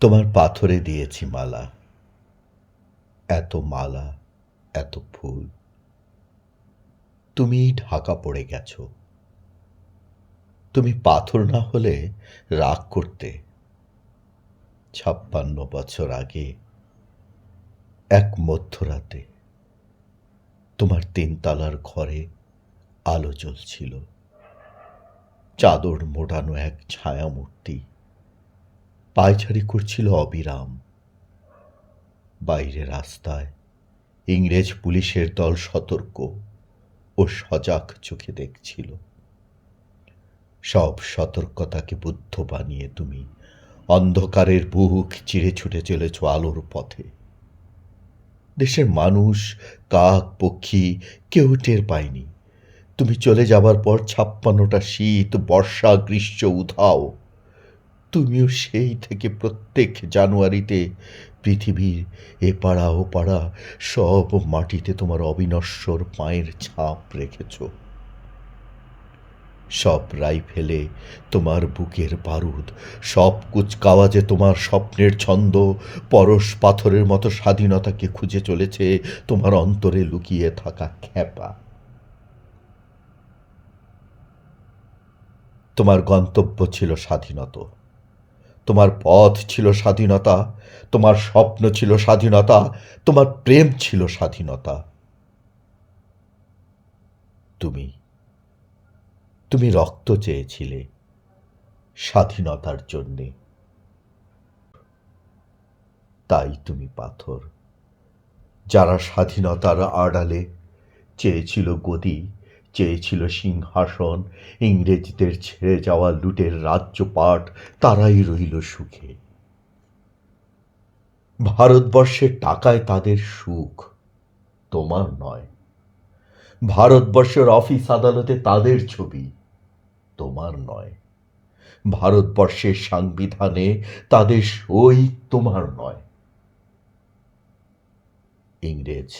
তোমার পাথরে দিয়েছি মালা। এত মালা, এত ফুল। তুমি ঢাকা পড়ে গেছো। তুমি পাথর না হলে রাগ করতে। ছাপ্পান্ন বছর আগে, এক মধ্যরাতে, তোমার তিনতলার ঘরে আলো জ্বলছিল। চাদর মোড়ানো এক ছায়ামূর্তি। পায়চারি করছিল অবিরাম। বাইরে রাস্তায় ইংরেজ পুলিশের দল সতর্ক ও সজাগ চোখে দেখছিল। সব সতর্কতাকে বুদ্ধ বানিয়ে তুমি অন্ধকারের বুক চিরে ছুটে চলেছ আলোর পথে। দেশের মানুষ, কাক, পক্ষী কেউ টের পায়নি। তুমি চলে যাবার পর ছাপ্পান্নটা শীত, বর্ষা, গ্রীষ্ম, উধাও। তুমিও সেই থেকে প্রত্যেক জানুয়ারিতে পৃথিবীর এ পাড়া ও পাড়া সব মাটিতে তোমার অবিনশ্বর পায়ের ছাপ রেখেছ। সব রাইফেলে তোমার বুকের বারুদ, সব কুচকাওয়াজে তোমার স্বপ্নের ছন্দ, পরশ পাথরের মতো স্বাধীনতাকে খুঁজে চলেছে তোমার অন্তরে লুকিয়ে থাকা খ্যাপা। তোমার গন্তব্য ছিল স্বাধীনতা। তোমার পথ ছিল স্বাধীনতা, তোমার স্বপ্ন ছিল স্বাধীনতা, তোমার প্রেম ছিল স্বাধীনতা। তুমি তুমি রক্ত চেয়েছিলে স্বাধীনতার জন্যে। তাই তুমি পাথর, যারা স্বাধীনতার আড়ালে চেয়েছিল গদি চেয়েছিল সিংহাসন। ইংরেজদের ছেড়ে যাওয়া লুটের রাজ্যপাট, তারাই রইল সুখে। ভারতবর্ষের টাকায় তাদের সুখ তোমার নয়। ভারতবর্ষের অফিস আদালতে তাদের ছবি তোমার নয়। ভারতবর্ষের সংবিধানে তাদের সই তোমার নয়। ইংরেজ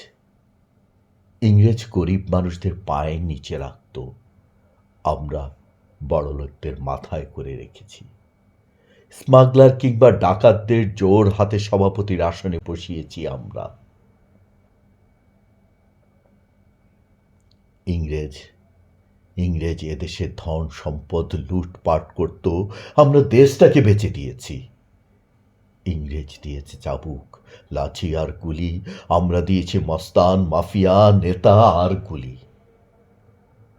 ইংরেজ গরিব মানুষদের পায়ের নিচে রাখত। আমরা বড়লোকদের মাথায় করে রেখেছি। স্মাগলার কিংবা ডাকাতদের জোর হাতে সভাপতির আসনে বসিয়েছি আমরা। ইংরেজ ইংরেজ এদেশের ধন সম্পদ লুটপাট করত। আমরা দেশটাকে বেচে দিয়েছি। ইংরেজ দিয়েছে চাবুক, লাঠি আর গুলি, আমরা দিয়েছি মস্তান, মাফিয়া, নেতা আর গুলি।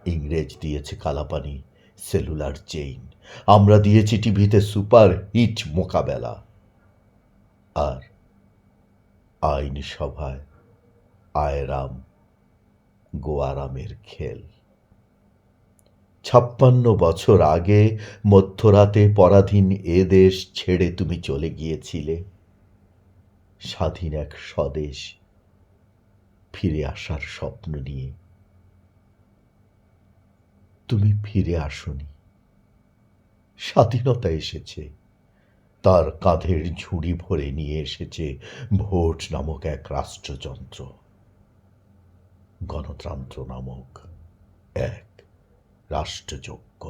ইংরেজ দিয়েছে কালাপানি, সেলুলার চেইন, আমরা দিয়েছি টিভিতে সুপার হিট মোকাবেলা। আর আইন সভায় আয়রাম গোয়ারামের খেল। ছাপ্পান্ন বছর আগে মধ্যরাতে পরাধীন এ দেশ ছেড়ে তুমি চলে গিয়েছিলে। স্বাধীন এক স্বদেশ ফিরে আসার স্বপ্ন নিয়ে। তুমি ফিরে আসনি। স্বাধীনতা এসেছে। তার কাঁধের ঝুড়ি ভরে নিয়ে এসেছে ভোট নামক এক রাষ্ট্রযন্ত্র। গণতন্ত্র নামক এক রাষ্ট্রযজ্ঞ।